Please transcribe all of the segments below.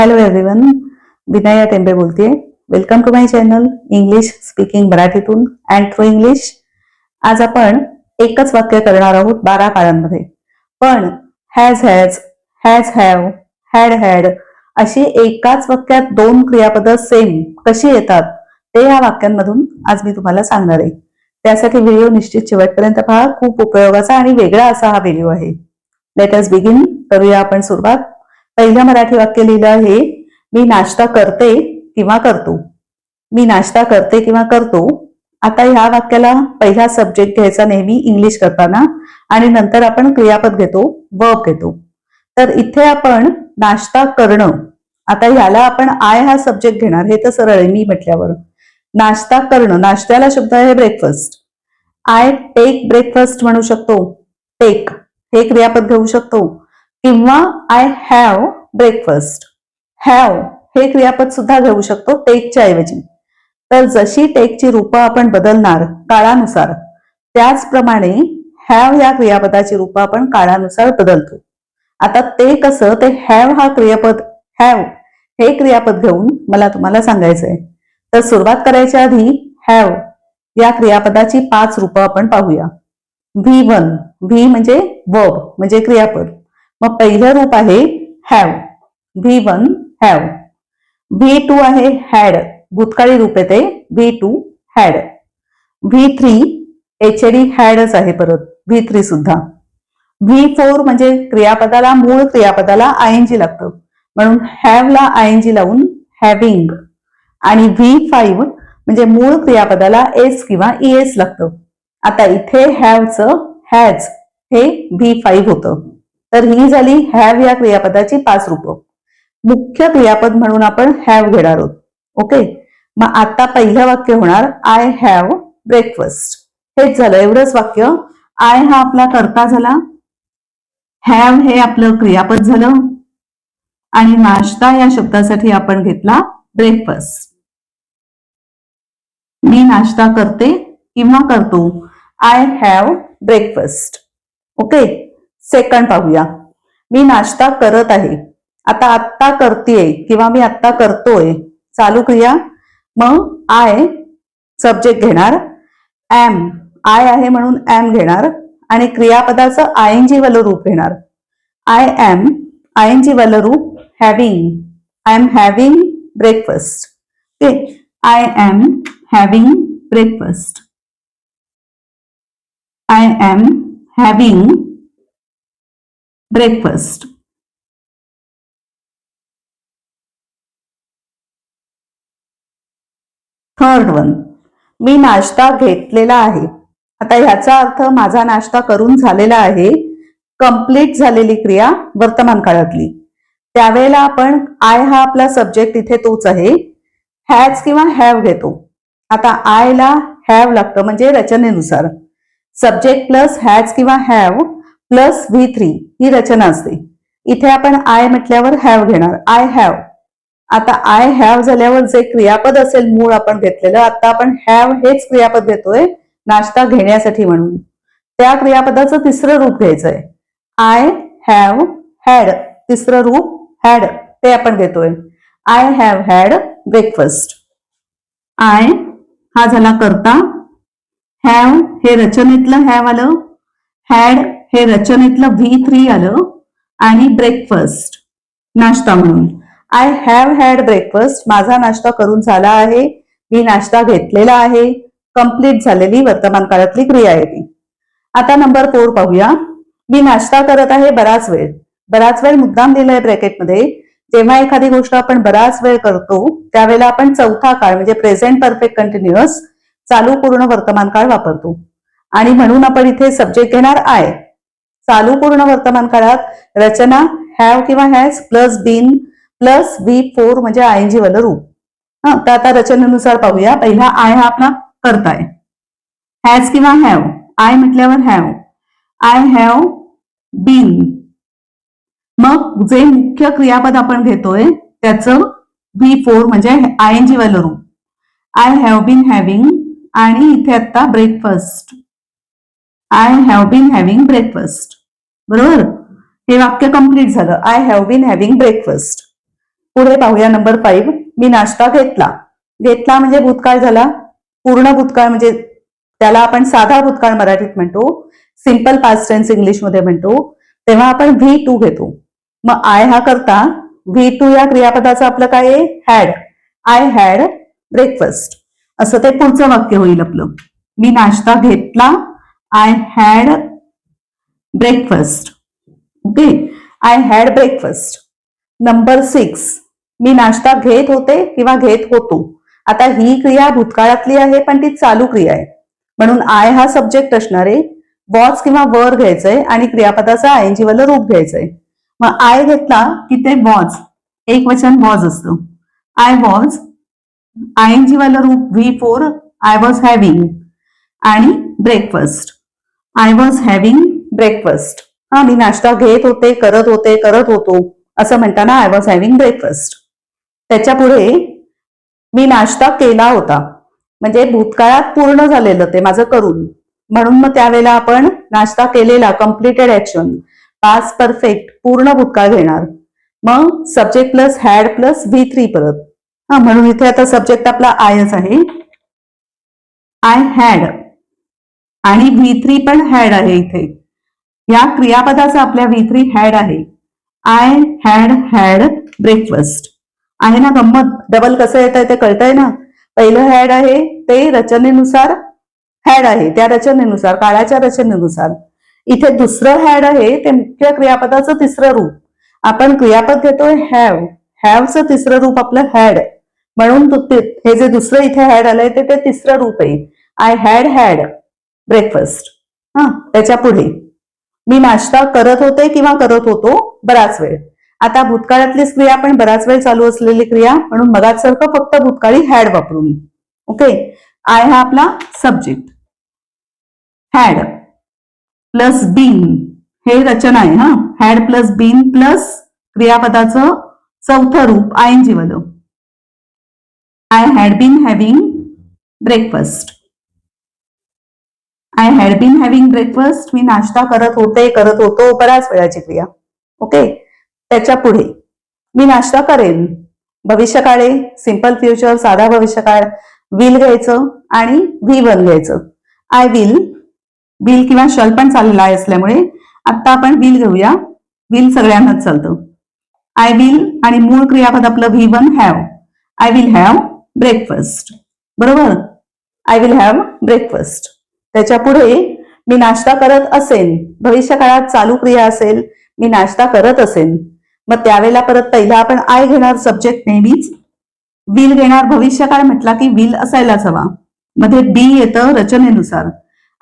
Hello everyone Vinaya Tembe बोलतेय. Welcome to my channel English speaking मराठीतून and through English आज आपण एकच वाक्य करणार आहोत बारा काळांमध्ये. पण has has has have had had अशी एकाच वाक्यात दोन क्रियापद सेम कशी येतात ते या वाक्यांमधून आज मी तुम्हाला सांगणार आहे. त्यासाठी व्हिडिओ निश्चित शेवटपर्यंत पहा. खूप उपयोगाचा आणि वेगळा असा हा व्हिडिओ आहे. लेट अस बिगिन करूया आपण सुरुवात. पहिलं मराठी वाक्य लिहिलं आहे मी नाश्ता करते किंवा करतो. मी नाश्ता करते किंवा करतो. आता ह्या वाक्याला पहिला सब्जेक्ट घ्यायचा नेहमी इंग्लिश करताना आणि नंतर आपण क्रियापद घेतो वर्ब घेतो. तर इथे आपण नाश्ता करणं आता ह्याला आपण आय हा सब्जेक्ट घेणार हे तर सरळ आहे मी म्हटल्यावर. नाश्ता करणं नाश्त्याला शब्द आहे ब्रेकफास्ट आय टेक ब्रेकफास्ट म्हणू शकतो. टेक हे क्रियापद घेऊ शकतो. किंवा आय हॅव ब्रेकफास्ट हॅव हे क्रियापद सुद्धा घेऊ शकतो टेकच्या ऐवजी. तर जशी टेकची रूपं आपण बदलणार काळानुसार त्याचप्रमाणे हॅव या क्रियापदाची रूपं आपण काळानुसार बदलतो. आता ते कसं ते हॅव हा क्रियापद हॅव हे क्रियापद घेऊन मला तुम्हाला सांगायचं आहे तर सुरुवात करायच्या आधी हॅव या क्रियापदाची पाच रूपं आपण पाहूया. व्ही वन व्ही म्हणजे वर्ब म्हणजे क्रियापद. मग पहिलं रूप आहे have V one have V two आहे हॅड भूतकाळी रूप येते V two had V three H D हॅडच आहे परत. व्ही थ्री सुद्धा. व्ही फोर म्हणजे क्रियापदाला मूळ क्रियापदाला आय एन जी लागतं. म्हणून हॅवला आय एन जी लावून हॅव्हिंग आणि व्ही फाईव्ह म्हणजे मूळ क्रियापदाला एस किंवा ई एस लागतं. आता इथे हॅवचं हॅज हे व्ही फाईव्ह होतं. तर ही झाली हॅव या क्रियापदाची पाच रूपं. मुख्य क्रियापद म्हणून आपण हॅव घेणार आहोत. ओके मग आता पहिलं वाक्य होणार आय हॅव ब्रेकफास्ट हेच झालं एवढंच वाक्य. आय हा आपला कर्ता झाला. हॅव हे आपलं क्रियापद झालं. आणि नाश्ता या शब्दासाठी आपण घेतला ब्रेकफास्ट मी नाश्ता करते किंवा करतो. I have breakfast okay second पाहूया. मी नाश्ता करत आहे. आता आत्ता करतेय किंवा मी आत्ता करतोय. चालू क्रिया. मग आय सब्जेक्ट घेणार. एम आय आहे म्हणून एम घेणार. आणि क्रियापदाचं आय एन जी वालं रूप घेणार. I am I N G वालं रूप having I am having breakfast okay I am having breakfast I am having breakfast. Third one मी नाश्ता घेतलेला आहे. आता ह्याचा अर्थ माझा नाश्ता करून झालेला आहे. कंप्लीट झालेली क्रिया वर्तमान काळातली. त्यावेळेला आपण आय हा आपला सब्जेक्ट इथे तोच आहे. हॅज किंवा हॅव घेतो. आता आयला हॅव लागतं म्हणजे रचनेनुसार. सब्जेक्ट प्लस हॅज किंवा हॅव प्लस व्ही थ्री ही रचना असते. इथे आपण आय म्हटल्यावर हॅव घेणार. आय हॅव आता आय हॅव झाल्यावर जे क्रियापद असेल मूळ आपण घेतलेलं आता आपण हॅव हेच क्रियापद घेतोय नाश्ता घेण्यासाठी म्हणून. त्या क्रियापदाचं तिसरं रूप घ्यायचंय. आय हॅव हॅड तिसरं रूप हॅड ते आपण घेतोय. I have had breakfast I हा झाला करता. हॅव हे रचनेतलं हॅव आलं. हॅड हे रचनेतलं व्ही थ्री आलं आणि ब्रेकफास्ट नाश्ता म्हणून. आय हॅव हॅड ब्रेकफास्ट माझा नाश्ता करून झाला आहे. मी नाश्ता घेतलेला आहे. कंप्लीट झालेली वर्तमान काळातली क्रिया आहे ती. आता नंबर फोर पाहूया. मी नाश्ता करत आहे बराच वेळ. बराच वेळ मुद्दाम दिलाय ब्रॅकेटमध्ये जेव्हा एखादी गोष्ट आपण बराच वेळ करतो त्यावेळेला आपण चौथा काळ म्हणजे प्रेझेंट परफेक्ट कंटिन्युअस चालू पूर्ण वर्तमान काळ वापरतो. आणि म्हणून आपण इथे सब्जेक्ट घेणार आय चालू पूर्ण वर्तमान काळात रचना हॅव किंवा has plus been plus B four म्हणजे आय जी वालं रूप. हा तर आता रचनेनुसार पाहूया. पहिला आय हा आपला करताय. हॅज किंवा हॅव आय म्हटल्यावर हॅव आय हॅव बीन मग जे मुख्य क्रियापद आपण घेतोय त्याचं बी फोर म्हणजे आय एन जी वालं रूप. आय हॅव बीन हॅव्हिंग आणि इथे आता breakfast I have been having breakfast बरोबर? हे वाक्य कंप्लीट झालं. I have been having breakfast पुढे पाहूया नंबर फाईव्ह मी नाश्ता घेतला. घेतला म्हणजे भूतकाळ झाला. पूर्ण भूतकाळ म्हणजे त्याला आपण साधा भूतकाळ मराठीत म्हणतो. सिंपल पास्ट टेन्स इंग्लिशमध्ये म्हणतो. तेव्हा आपण व्ही टू घेतो. मग आय हा करता. व्ही टू या क्रियापदाचं आपलं काय आहे? हॅड आय हॅड ब्रेकफास्ट असं ते पुढचं वाक्य होईल आपलं. मी नाश्ता घेतला. I had breakfast okay I had breakfast number six मी नाश्ता घेत होते किंवा घेत होतो. आता ही क्रिया भूतकाळातली आहे पण ती चालू क्रिया आहे. म्हणून आय हा सब्जेक्ट असणार आहे. वॉच किंवा वर घ्यायचंय आणि क्रियापदाचं आयएनजी वाला रूप घ्यायचंय. मग आय घेतला की ते वॉज एक वचन वॉज असतं. आय वॉज आयएनजी वाला रूप V four I was having आणि breakfast I was having breakfast हा मी नाश्ता घेत होते करत होते करत होतो असं म्हणताना आय वॉज हॅव्हिंग ब्रेकफास्ट त्याच्या पुढे मी नाश्ता केला होता. म्हणजे भूतकाळात पूर्ण झालेलं ते माझं करून. म्हणून मग त्यावेळेला आपण नाश्ता केलेला कम्प्लिटेड ऍक्शन पास परफेक्ट पूर्ण भूतकाळ घेणार. मग subject plus had plus V three परत. हा म्हणून इथे आता सब्जेक्ट आपला आयच आहे. आय हॅड आणि व्ही थ्री पण हॅड आहे इथे. या क्रियापदाचं आपल्या व्ही थ्री हॅड आहे. आय हॅड हॅड ब्रेकफास्ट आहे ना गंमत? डबल कसं येत आहे ते कळतंय ना? पहिलं हॅड आहे ते रचनेनुसार हॅड आहे त्या रचनेनुसार काळाच्या रचनेनुसार. इथे दुसरं हॅड आहे ते मुख्य क्रियापदाचं तिसरं रूप. आपण क्रियापद घेतोय हॅव हॅवचं तिसरं रूप आपलं हॅड म्हणून हे जे दुसरं इथे हॅड आलंय ते ते तिसरं रूप आहे. आय हॅड हॅड ब्रेकफास्ट हा त्याच्या पुढे. मी नाश्ता करत होते किंवा करत होतो बराच वेळ. आता भूतकाळातलीच क्रिया पण बराच वेळ चालू असलेली क्रिया म्हणून मगासारखं फक्त भूतकाळी हॅड वापरून. ओके? आय हा आपला सब्जेक्ट हॅड प्लस बीन हे रचना आहे हा? हॅड प्लस बीन प्लस क्रियापदाचं चौथं रूप आय एन वालं I had been having breakfast I had been having breakfast मी नाश्ता करत होते करत होतो बऱ्याच वेळाची क्रिया. ओके त्याच्या पुढे. मी नाश्ता करेन. भविष्यकाळे सिंपल फ्युचर साधा भविष्यकाळ. विल घ्यायचं आणि व्ही वन घ्यायचं. आय विल विल किंवा शल पण चाललेला आहे असल्यामुळे आता आपण विल घेऊया. विल सगळ्यांनाच चालतं. आय विल आणि मूळ क्रियापद आपलं V one have I will have breakfast बरोबर? आय विल हॅव ब्रेकफास्ट त्याच्या पुढे मी नाश्ता करत असेन. भविष्य काळात चालू क्रिया असेल मी नाश्ता करत असेन. मग त्यावेळेला परत पहिला आपण आय घेणार सब्जेक्ट नेहमीच. विल घेणार भविष्यकाळ म्हटला की विल असायलाच हवा. मध्ये बी येतं रचनेनुसार.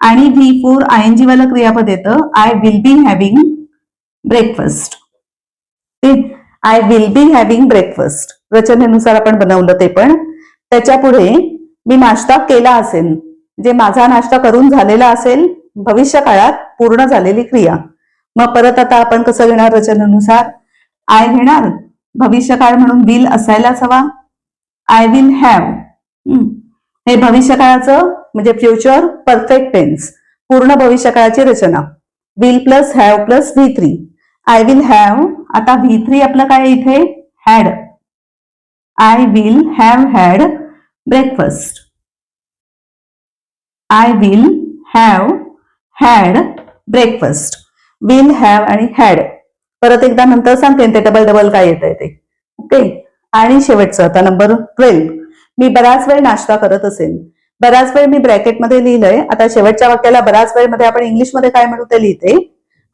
आणि V four I N G वाला क्रियापद येतं I will be having breakfast ते I will be having breakfast रचनेनुसार आपण बनवलं ते पण. त्याच्या पुढे मी नाश्ता केला असेल जे माझा नाश्ता करून झालेला असेल भविष्य काळात पूर्ण झालेली क्रिया. मग परत आता आपण कसं घेणार रचनेनुसार? आय घेणार. भविष्यकाळ म्हणून विल असायलाच हवा. आय विल हॅव हे भविष्यकाळाचं म्हणजे फ्युचर परफेक्ट टेन्स पूर्ण भविष्यकाळाची रचना. Will plus have plus V three I will have आता व्ही थ्री आपलं काय इथे? Had I will have had breakfast I will have had breakfast will have आणि हॅड परत एकदा नंतर सांगते ते डबल डबल काय येत आहे ते. ओके आणि शेवटचं आता नंबर ट्वेल्व मी बराच वेळ नाश्ता करत असेल बराच वेळ मी ब्रॅकेटमध्ये लिहिलंय. आता शेवटच्या वाक्याला बराच वेळमध्ये आपण इंग्लिशमध्ये काय म्हणू ते लिहिते.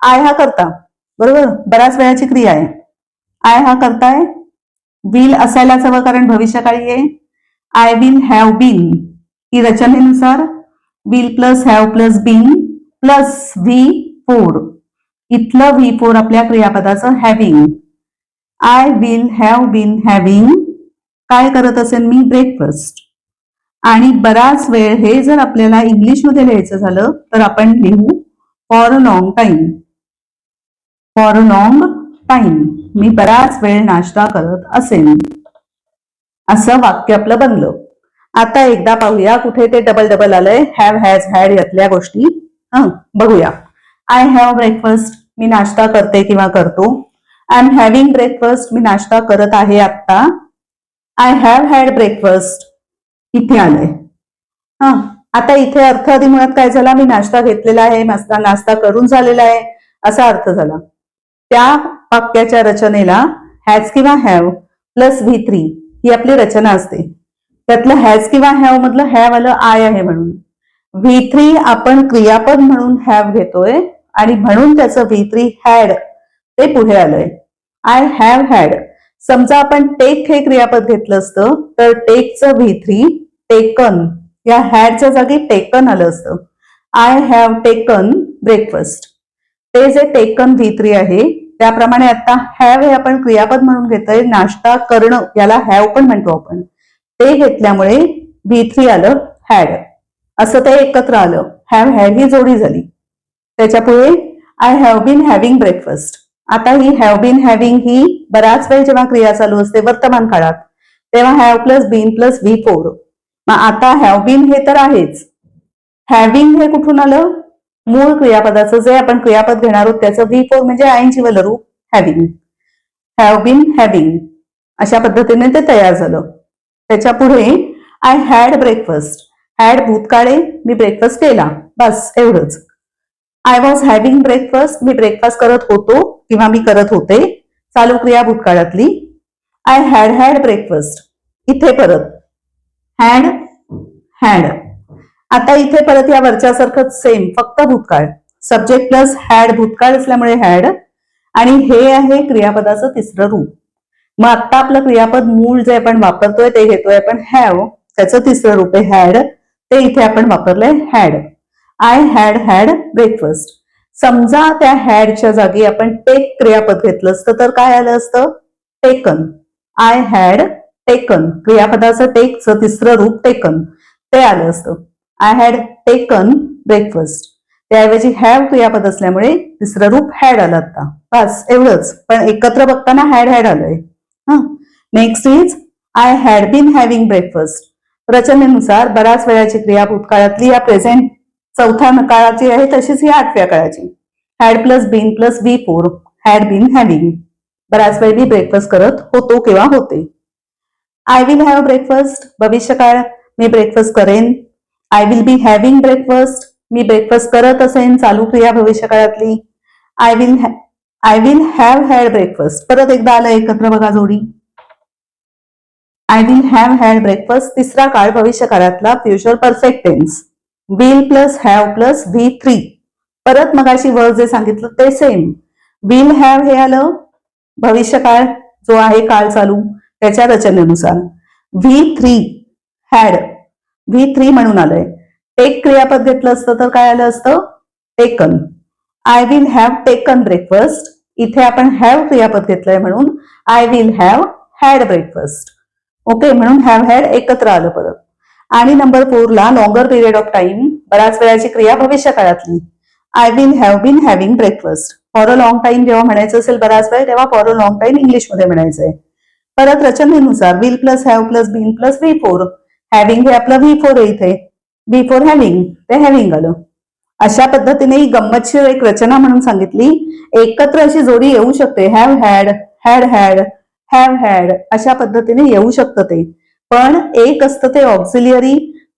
आय हा करता. बरोबर? बराच वेळाची क्रिया आहे. आय हा करताय. विल असायलाच हवं कारण भविष्यकाळी आहे आय विल हॅव बीन ही रचनेनुसार will plus have plus been plus V four इथलं व्ही फोर आपल्या क्रियापदाचं having I will have been having काय करत असेल मी? ब्रेकफास्ट आणि बराच वेळ हे जर आपल्याला इंग्लिशमध्ये लिहायचं झालं तर आपण लिहू for a long time for a long time मी बराच वेळ नाश्ता करत असेन. असं वाक्य आपलं बनलं. आता एकदा पाहूया कुठे ते डबल डबल आलंय. हॅव हॅज हॅड यातल्या गोष्टी. हं बघूया. आय हॅव ब्रेकफास्ट मी नाश्ता करते किंवा करतो. आय एम हॅव्हिंग ब्रेकफास्ट मी नाश्ता करत आहे आत्ता. आय हॅव हॅड ब्रेकफास्ट इथे आलंय. हा आता इथे अर्थ आधी मुळात काय झाला? मी नाश्ता घेतलेला आहे नाश्ता नाश्ता करून झालेला आहे असा अर्थ झाला. त्या वाक्याच्या रचनेला हॅज किंवा हॅव प्लस व्ही थ्री ही आपली रचना असते. त्यातलं हॅज किंवा हॅव मधलं हॅव आलं आय आहे म्हणून. व्ही थ्री आपण क्रियापद म्हणून हॅव घेतोय आणि म्हणून त्याचं व्ही थ्री हॅड ते पुढे आलंय. आय हॅव हॅड समजा आपण टेक हे क्रियापद घेतलं असतं तर टेकचं व्ही थ्री टेकन या हॅडच्या जागी टेकन आलं असतं. आय हॅव टेकन ब्रेकफास्ट ते जे टेकन व्ही थ्री आहे त्याप्रमाणे आता हॅव हे आपण क्रियापद म्हणून घेतोय नाश्ता करणं याला हॅव पण म्हणतो आपण. ते घेतल्यामुळे बी थ्री आलं हॅड असं ते एकत्र आलं. हॅव हॅड ही जोडी झाली. त्याच्या पुढे I have been having breakfast आता ही हॅव बीन हॅव्हिंग ही बराच वेळ जेव्हा क्रिया चालू असते वर्तमान काळात तेव्हा have plus been plus V four मग आता हॅव बीन हे तर आहेच. हॅव्हिंग हे कुठून आलं? मूळ क्रियापदाचं जे आपण क्रियापद घेणार आहोत त्याचं व्ही फोर म्हणजे आयनची वलरूप हॅव्हिंग हॅव बीन हॅव्हिंग अशा पद्धतीने ते तयार झालं. त्याच्या पुढे आय हॅड ब्रेकफास्ट हॅड भूतकाळे मी ब्रेकफास्ट केला. बस एवढंच. आय वॉज हॅव्हिंग ब्रेकफास्ट मी ब्रेकफास्ट करत होतो किंवा मी करत होते. चालू क्रिया भूतकाळातली. आय हॅड हॅड ब्रेकफास्ट इथे परत. हॅड हॅड आता इथे परत या वरच्यासारखंच सेम फक्त भूतकाळ. सब्जेक्ट प्लस हॅड भूतकाळ असल्यामुळे हॅड आणि हे आहे क्रियापदाचं तिसरं रूप. मग आता आपलं क्रियापद मूळ जे आपण वापरतोय ते घेतोय आपण हॅव त्याचं तिसरं रूप आहे हॅड ते इथे आपण वापरलंय had I had had breakfast समजा त्या हॅडच्या जागी आपण टेक क्रियापद घेतलं असतं तर काय आलं असतं? टेकन आय हॅड टेकन क्रियापदाचं टेकचं तिसरं रूप टेकन ते आलं असतं. आय हॅड टेकन ब्रेकफास्ट त्याऐवजी हॅव क्रियापद असल्यामुळे तिसरं रूप हॅड आलं आता बस एवढंच. पण एकत्र बघताना हॅड हॅड आलंय. हा. Next is I had been having breakfast रचनेनुसार बऱ्याच वेळाची क्रिया भूतकाळातली या प्रेझेंट चौथ्या काळाची आहे तशीच ही आठव्या काळाची. Had plus been plus V four had been having बऱ्याच वेळ मी ब्रेकफास्ट करत होतो किंवा होते. आय विल हॅव ब्रेकफास्ट भविष्यकाळ मी ब्रेकफास्ट करेन. I will be having breakfast me breakfast करत असेन चालू क्रिया भविष्यकाळातली. I will I will have had breakfast परत एकदा आलं एकत्र बघा जोडी. I will have had breakfast तिसरा काळ भविष्य काळातला future perfect tense will plus have plus V three परत मगाशी वर्ड जे सांगितलं ते सेम विल हॅव हे आलं. भविष्यकाळ जो आहे काळ चालू. त्याच्या रचनेनुसार. V three had V three म्हणून आलंय. टेक क्रियापद घेतलं असतं तर काय आलं असतं? Taken I will have taken breakfast इथे आपण हॅव क्रियापद घेतलंय म्हणून I will have had breakfast okay म्हणून हॅव हॅड एकत्र आलं परत. आणि नंबर फोरला लॉंगर पिरियड ऑफ टाइम बऱ्याच वेळाची क्रिया भविष्य काळातली I will have been having breakfast for a long time जेव्हा म्हणायचं असेल बराच वेळ तेव्हा फॉर अ लॉंग टाइम इंग्लिशमध्ये म्हणायचंय. परत रचनेनुसार will plus have plus been plus V four having हे आपलं व्ही फोर आहे इथे. व्ही फोर हॅव्हिंग ते हॅव्हिंग आलं. अशा पद्धतीने ही गंमतशीर एक रचना म्हणून सांगितली. एकत्र अशी जोडी येऊ शकते. Have had had had have had अशा पद्धतीने येऊ शकतं ते. पण एक असतं ते ऑक्झिलियरी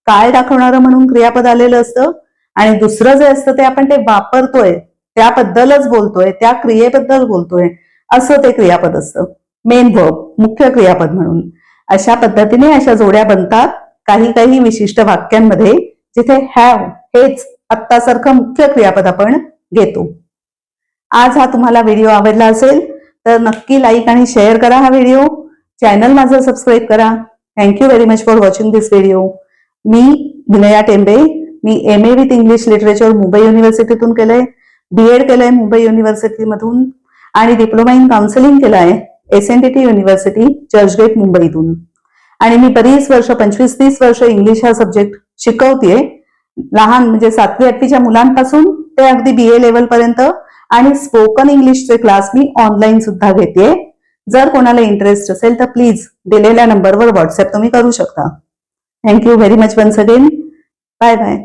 काय दाखवणारं म्हणून क्रियापद आलेलं असतं. आणि दुसरं जे असतं ते आपण ते वापरतोय त्याबद्दलच बोलतोय त्या क्रियेबद्दल बोलतोय असं ते क्रियापद असतं. मेन वर्ब मुख्य क्रियापद म्हणून. अशा पद्धतीने अशा जोड्या बनतात काही काही विशिष्ट वाक्यांमध्ये जिथे हॅव हेच आत्तासारखं मुख्य क्रियापद आपण घेतो. आज हा तुम्हाला व्हिडिओ आवडला असेल तर नक्की लाईक आणि शेअर करा हा व्हिडिओ. चॅनल माझं सबस्क्राईब करा. Thank you very much for watching this video me Vinaya Tembe me M A with English literature Mumbai युनिव्हर्सिटीतून केलंय बी एड केलंय मुंबई युनिव्हर्सिटीमधून आणि डिप्लोमा इन काउन्सिलिंग केलाय S N D T university Churchgate मुंबईतून. आणि मी बरीच वर्ष पंचवीस तीस वर्ष इंग्लिश हा सब्जेक्ट शिकवतेय. लहान म्हणजे सातवी आठवीच्या मुलांपासून ते अगदी बी ए लेवल पर्यंत. आणि स्पोकन इंग्लिशचे क्लास मी ऑनलाईन सुद्धा घेते. जर कोणाला इंटरेस्ट असेल तर प्लीज दिलेल्या नंबरवर व्हॉट्सअप तुम्ही करू शकता. Thank you very much once again bye bye